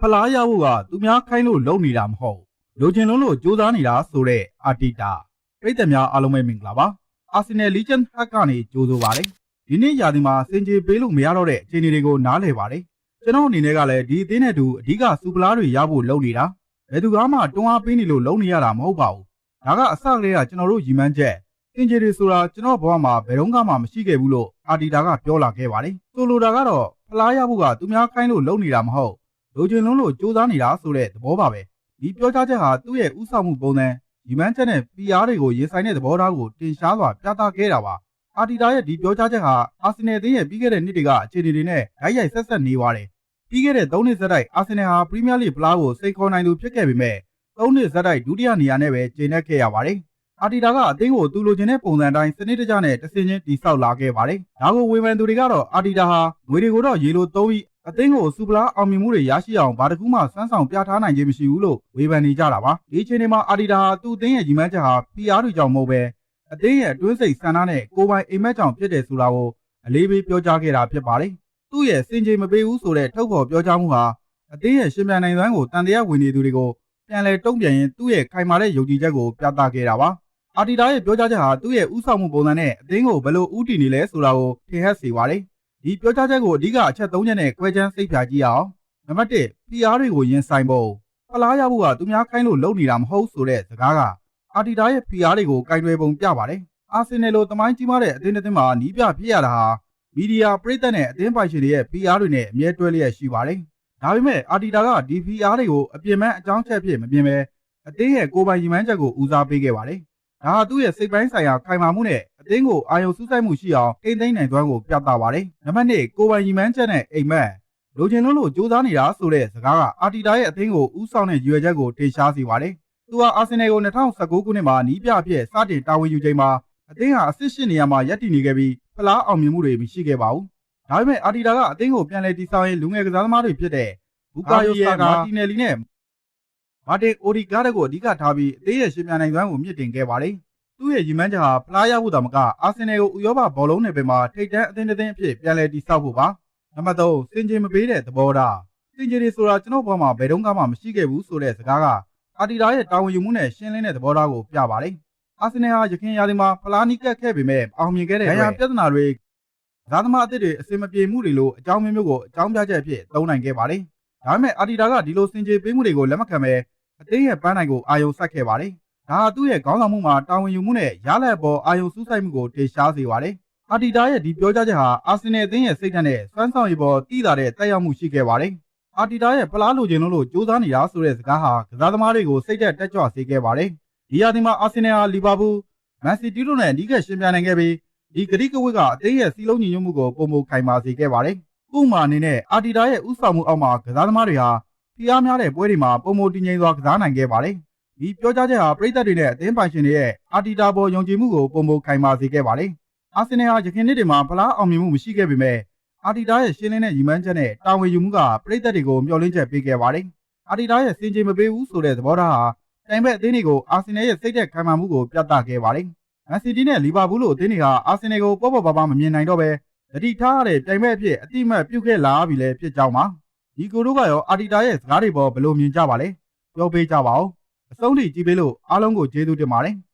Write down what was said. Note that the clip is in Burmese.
ဖလားရဖို့ကသူများခိုင်းလို့လုပ်နေတာမဟုတ်လိုချင်လုံးလို့စူးစမ်းနေတာဆိုတဲ့အာတီတာပြည်သက်များအားလုံးပဲမင်္ဂလာပါအာဆင်နယ်လီဂျန်ဟက်ကနေကြိုးဆိုပါလေဒီနေ့ရာသီမှာစင်ကြေပေးလို့မရတော့တဲ့အခြေအနေတွေကိုနားလည်ပါတယ်ကျွန်တော်အနေနဲ့ကလည်းဒီအသင်းနဲ့တူအဓိကစူပလာတွေရဖို့လုပ်နေတာဘယ်သူကမှတွန်းအားပေးနေလို့လုပ်နေရတာမဟုတ်ပါဘူးဒါကအစကလေးကကျွန်တော်တို့ရည်မှန်းချက်စင်ကြေတွေဆိုတာကျွန်တော်ဘဝမှာဘယ်တော့မှမရှိခဲ့ဘူးလို့အာတီတာကပြောလာခဲ့ပါတယ်ဆိုလိုတာကတော့ဖလားရဖို့ကသူများခိုင်းလို့လုပ်နေတာမဟုတ် လိုချင်လုံးလို့စူးစမ်းနေတာဆိုတဲ့သဘောပါပဲဒီပြောကြားချက်ဟာသူ့ရဲ့ဥဆောင်မှုပုံစံဒီမန်းချက်နဲ့ PR တွေကိုရင်ဆိုင်တဲ့သဘောထားကိုတင်ရှားစွာပြသခဲ့တာပါအာတီတာရဲ့ဒီပြောကြားချက်ဟာအာဆင်နယ်အသင်းရဲ့ပြီးခဲ့တဲ့နှစ်တွေကအခြေအနေတွေနဲ့ဓာတ်ရိုက်ဆက်ဆက်နေပါတယ်ပြီးခဲ့တဲ့၃နှစ်ဆက်တိုက်အာဆင်နယ်ဟာပရီးမီးယားလိဖလားကိုစိန်ခေါ်နိုင်သူဖြစ်ခဲ့ပေမဲ့၃နှစ်ဆက်တိုက်ဒုတိယနေရာနဲ့ပဲကျင်းနေခဲ့ရပါတယ်အာတီတာကအသင်းကိုသူလိုချင်တဲ့ပုံစံအတိုင်းစနစ်တကျနဲ့တဆင်ချင်းတိဆောက်လာခဲ့ပါတယ်။ဒါကိုဝေဖန်သူတွေကတော့အာတီတာဟာငွေတွေကိုတော့ရေလိုသုံးပြီးအသင်းကိုစူပလာအောင်မြင်မှုတွေရရှိအောင်ဘာတစ်ခုမှစွမ်းဆောင်ပြထားနိုင်ခြင်းမရှိဘူးလို့ဝေဖန်နေကြတာပါ။ဒီအချိန်မှာအာတီတာဟာသူ့အသင်းရဲ့ညီမချက်ဟာ PR တွေကြောင့်မဟုတ်ပဲအသင်းရဲ့အတွင်းစိတ်ဆန္ဒနဲ့ကိုယ်ပိုင်အိမ်မက်ကြောင့်ဖြစ်တယ်ဆိုတာကိုအလေးပေးပြောကြားခဲ့တာဖြစ်ပါတယ်။သူ့ရဲ့စင်ကြေမပေးဘူးဆိုတဲ့ထုတ်ဖော်ပြောကြားမှုဟာအသင်းရဲ့ရှင်ပြန်နိုင်စွမ်းကိုတန်တရားဝင်နေသူတွေကိုပြန်လည်တုံ့ပြန်ရင်သူ့ရဲ့ခိုင်မာတဲ့ယုံကြည်ချက်ကိုပြသခဲ့တာပါ။အာတီတာရဲ့ပြောကြားချက်ဟာသူ့ရဲ့ဥဆောင်မှုပုံစံနဲ့အသင်းကိုဘယ်လိုဥတည်နေလဲဆိုတာကိုထင်ဟပ်စေပါတယ်။ ဒီပြောကြားချက်ကိုအဓိကအချက်၃ချက်နဲ့꿰ချမ်းစိတ်ဖြာကြည့်အောင်။နံပါတ်၁ PR တွေကိုရင်ဆိုင်ဖို့ဖလားရဖို့ကသူများခိုင်းလို့လုပ်နေတာမဟုတ်ဆိုတဲ့စကားကအာတီတာရဲ့ PR တွေကိုကင်တွယ်ပုံပြပါတယ်။အာဆင်နယ်လိုတမိုင်းကြီးမားတဲ့အသင်းတစ်သင်းမှာနီးပြဖြစ်ရတာဟာမီဒီယာပရိသတ်နဲ့အသင်းပိုင်ရှင်တွေရဲ့ PR တွေနဲ့အမြဲတွဲလျက်ရှိပါတယ်။ဒါပေမဲ့အာတီတာကဒီ PR တွေကိုအပြင်းမဲ့အကြောင်းချက်ဖြစ်မပြင်းပဲအသင်းရဲ့ကိုယ်ပိုင်ရည်မှန်းချက်ကိုဦးစားပေးခဲ့ပါတယ်။ဒါဟာသူ့ရဲ့စိတ်ပိုင်းဆိုင်ရာခိုင်မာမှုနဲ့ အသင်းကိုအာရုံစူးစိုက်မှုရှိအောင်ထိန်းသိမ်းနိုင်စွမ်းကိုပြသပါတယ်။နံပါတ်2ကိုယ်ပိုင်ရည်မှန်းချက်နဲ့အိမ်မက်လိုချင်လို့လို့စူးစမ်းနေတာဆိုတဲ့စကားကအာတီတာရဲ့အသင်းကိုဥဆောင်တဲ့ရည်ရွယ်ချက်ကိုထင်ရှားစေပါတယ်။သူဟာအာဆင်နယ်ကို2019ခုနှစ်မှာနီးပြအဖြစ်စတင်တာဝန်ယူချိန်မှာအသင်းဟာအဆင့်ရှစ်နေရာမှာရပ်တည်နေခဲ့ပြီးဖလားအောင်မြင်မှုတွေမရှိခဲ့ပါဘူး။ဒါပေမဲ့အာတီတာကအသင်းကိုပြန်လည်တည်ဆောက်ရေးလူငယ်ကစားသမားတွေဖြစ်တဲ့ဘူကာယိုဆာကာမာတီနယ်လီနဲ့မာတင်အိုဒီကားတို့ကိုအဓိကထားပြီးအသင်းရဲ့ရှင်ပြန်နိုင်စွမ်းကိုမြင့်တင်ခဲ့ပါတယ်။ သူ့ရဲ့ရည်မှန်းချက်ဟာဖလားရဖို့တာမကအာဆင်နယ်ကိုဥရောပဘောလုံးနယ်ပယ်မှာထိပ်တန်းအသင်းတစ်သင်းအဖြစ်ပြန်လည်တည်ဆောက်ဖို့ပါနံပါတ်3စင်ကြေမပေးတဲ့သဘောထားစင်ကြေတွေဆိုတာကျွန်တော်ဘဝမှာဘယ်တော့မှမရှိခဲ့ဘူးဆိုတဲ့စကားကအာတီတာရဲ့တာဝန်ယူမှုနဲ့ရှင်းလင်းတဲ့သဘောထားကိုပြပါတယ်အာဆင်နယ်ဟာရခိုင်ရာသီမှာဖလားနီးကပ်ခဲ့ပေမဲ့အောင်မြင်ခဲ့တဲ့ရန်ပြဿနာတွေကစားသမားအသစ်တွေအစင်မပြေမှုတွေလိုအကြောင်းမျိုးမျိုးကိုအကြောင်းပြချက်အဖြစ်သုံးနိုင်ခဲ့ပါတယ်ဒါပေမဲ့အာတီတာကဒီလိုစင်ကြေပေးမှုတွေကိုလက်မခံပဲအသင်းရဲ့ပန်းနိုင်ကိုအာရုံစိုက်ခဲ့ပါတယ် ဒါဟာသူ့ရဲ့ခေါင်းဆောင်မှုမှာတာဝန်ယူမှုနဲ့ရလဒ်ပေါ်အာရုံစူးစိုက်မှုကိုထေရှားစေပါတယ်။အာတီတာရဲ့ဒီပြောကြားချက်ဟာအာဆင်နယ်အသင်းရဲ့စိတ်ဓာတ်နဲ့စွမ်းဆောင်ရည်ပေါ်တည်တာတဲ့တက်ရောက်မှုရှိခဲ့ပါတယ်။အာတီတာရဲ့ဖလားလိုချင်လို့လို့စူးစမ်းနေတာဆိုတဲ့စကားဟာကစားသမားတွေကိုစိတ်သက်တက်ကြွစေခဲ့ပါတယ်။ဒီရာသီမှာအာဆင်နယ်ဟာလီဗာပူးမန်စီးတီးတို့နဲ့အဓိကရှင်ပြိုင်နိုင်ခဲ့ပြီးဒီဂရိကဝစ်ကအသင်းရဲ့စီလုံးညီညွတ်မှုကိုပုံမခိုင်မာစေခဲ့ပါတယ်။ဥပမာအနေနဲ့အာတီတာရဲ့ဥဆောင်မှုအောက်မှာကစားသမားတွေဟာဖိအားများတဲ့ပွဲတွေမှာပုံမတည်ငြိမ်စွာကစားနိုင်ခဲ့ပါတယ်။ ဒီပြောကြားချက်ဟာပြည်သက်တွေနဲ့အသင်းပိုင်ရှင်တွေရဲ့အာတီတာပေါ်ယုံကြည်မှုကိုပုံမခိုင်မာစေခဲ့ပါတယ်။အာဆင်နယ်ဟာယခင်နှစ်တွေမှာဖလားအောင်မြင်မှုမရှိခဲ့ပေမဲ့အာတီတာရဲ့ရှင်းလင်းတဲ့ရည်မှန်းချက်နဲ့တာဝန်ယူမှုကပြည်သက်တွေကိုမျှော်လင့်ချက်ပေးခဲ့ပါတယ်။အာတီတာရဲ့စင်ကြေမပေးဘူးဆိုတဲ့သဘောထားဟာတိုင်ဘက်အသင်းတွေကိုအာဆင်နယ်ရဲ့စိတ်သက်ခိုင်မာမှုကိုပြသခဲ့ပါတယ်။မန်စီးတီးနဲ့လီဗာပူးလိုအသင်းတွေဟာအာဆင်နယ်ကိုပေါ့ပေါ့ပါပါမမြင်နိုင်တော့ပဲတတိထားရတဲ့တိုင်ဘက်အဖြစ်အတိအမှတ်ပြုခဲ့လာပြီလည်းဖြစ်ကြောင်းပါ။ဒီကိုတို့ကရောအာတီတာရဲ့စကားတွေပေါ်ဘယ်လိုမြင်ကြပါလဲ။ပြောပေးကြပါဦး။ အဆုံးထိကြည့်ပေးလို့အားလုံးကိုကျေးဇူးတင်ပါတယ်။